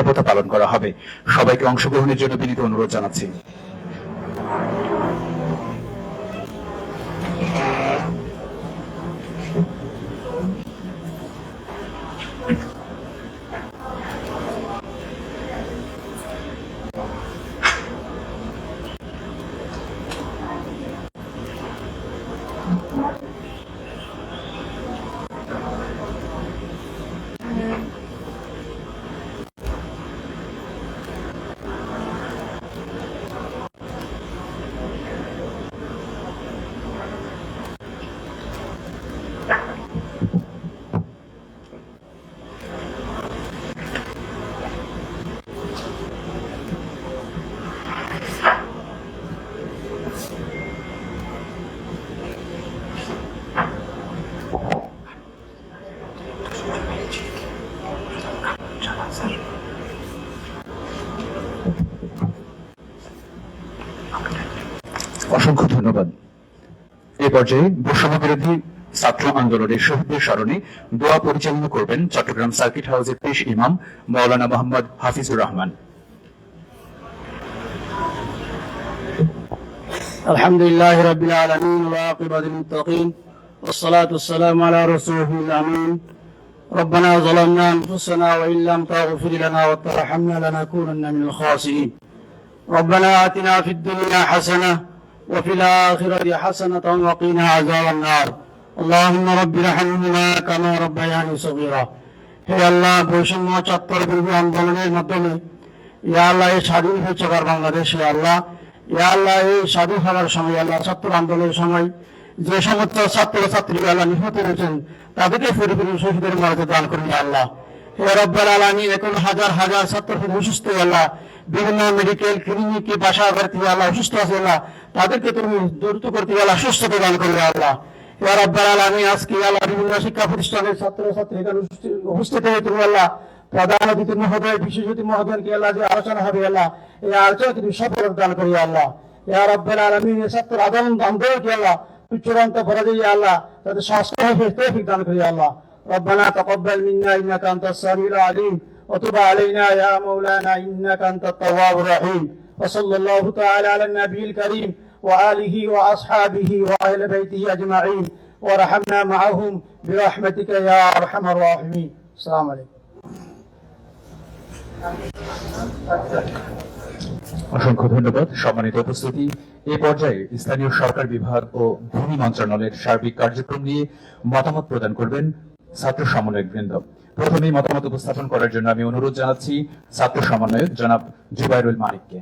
নিরাপত্তা পালন করা হবে। সবাইকে অংশগ্রহণের জন্য বিনীত অনুরোধ জানাচ্ছি। অসংখ্য ধন্যবাদ এ পর্যায়ে বৈষম্য বিরোধী ছাত্র আন্দোলনের শহীদদের স্মরণে দোয়া পরিচালনা করবেন চট্টগ্রাম সার্কিট হাউসের পেশ ইমাম মাওলানা মোহাম্মদ হাফিজুর রহমান الحمد لله رب العالمين والعاقبة للمتقين والصلاة والسلام على رسوله الأمين ربنا ظلمنا أنفسنا وإن لم تغفر لنا وترحمنا لنكونن من الخاسرين ربنا آتنا في الدنيا حسنة وفي الآخرة حسنة وقنا عذاب النار اللهم رب ارحمهما كما ربياني صغيرا হে আল্লাহ বৈষম্য চত্বর বিরোধী আন্দোলনের মাধ্যমে ইয়া আল্লাহ এই স্বাধীন হয়েছে আবার বাংলাদেশ হে আল্লাহ ইয়া আল্লাহ এই স্বাধীন হওয়ার সময় আল্লাহ ছাত্র আন্দোলনের সময় যে সমস্ত ছাত্র ছাত্রী আল্লাহ নিহত হয়েছেন তাদেরকে পরিপূর্ণ শহীদের মর্যাদা দান করুন ইয়া আল্লাহ হে এখন হাজার হাজার ছাত্র অসুস্থ, আল্লাহ। বিভিন্ন মেডিকেল ক্লিনিকে বাসা করতে আল্লাহ অসুস্থ আছে, আল্লাহ। তাদেরকে তুমি দ্রুত করতে আল্লাহ সুস্থতা দান করবে, আল্লাহ। আল্লাহ তাদের দান আল্লাহ। ربنا تقبل منا انك انت السميع العليم وتب علينا يا مولانا انك انت التواب الرحيم وصلى الله تعالى على النبي الكريم وآله وأصحابه وأهل بيته أجمعين ورحمنا معهم برحمتك يا أرحم الراحمين السلام عليكم অসংখ্য ধন্যবাদ সম্মানিত উপস্থিতি এই পর্যায়ে স্থানীয় সরকার বিভাগ ও ভূমি মন্ত্রণালয়ের সার্বিক কার্যক্রম নিয়ে মতামত প্রদান করবেন ছাত্র সমন্বয়ক বৃন্দ। প্রথমেই মতামত উপস্থাপন করার জন্য আমি অনুরোধ জানাচ্ছি ছাত্র সমন্বয়ক জনাব জুবাইরুল মানিককে।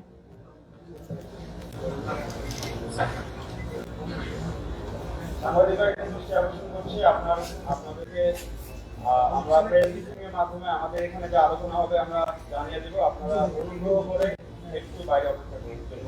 আপনার আমাদের এখানে যে আলোচনা হবে আমরা জানিয়ে দেব। আপনারা অনুগ্রহ করে একটু বাইরে অপেক্ষা করুন।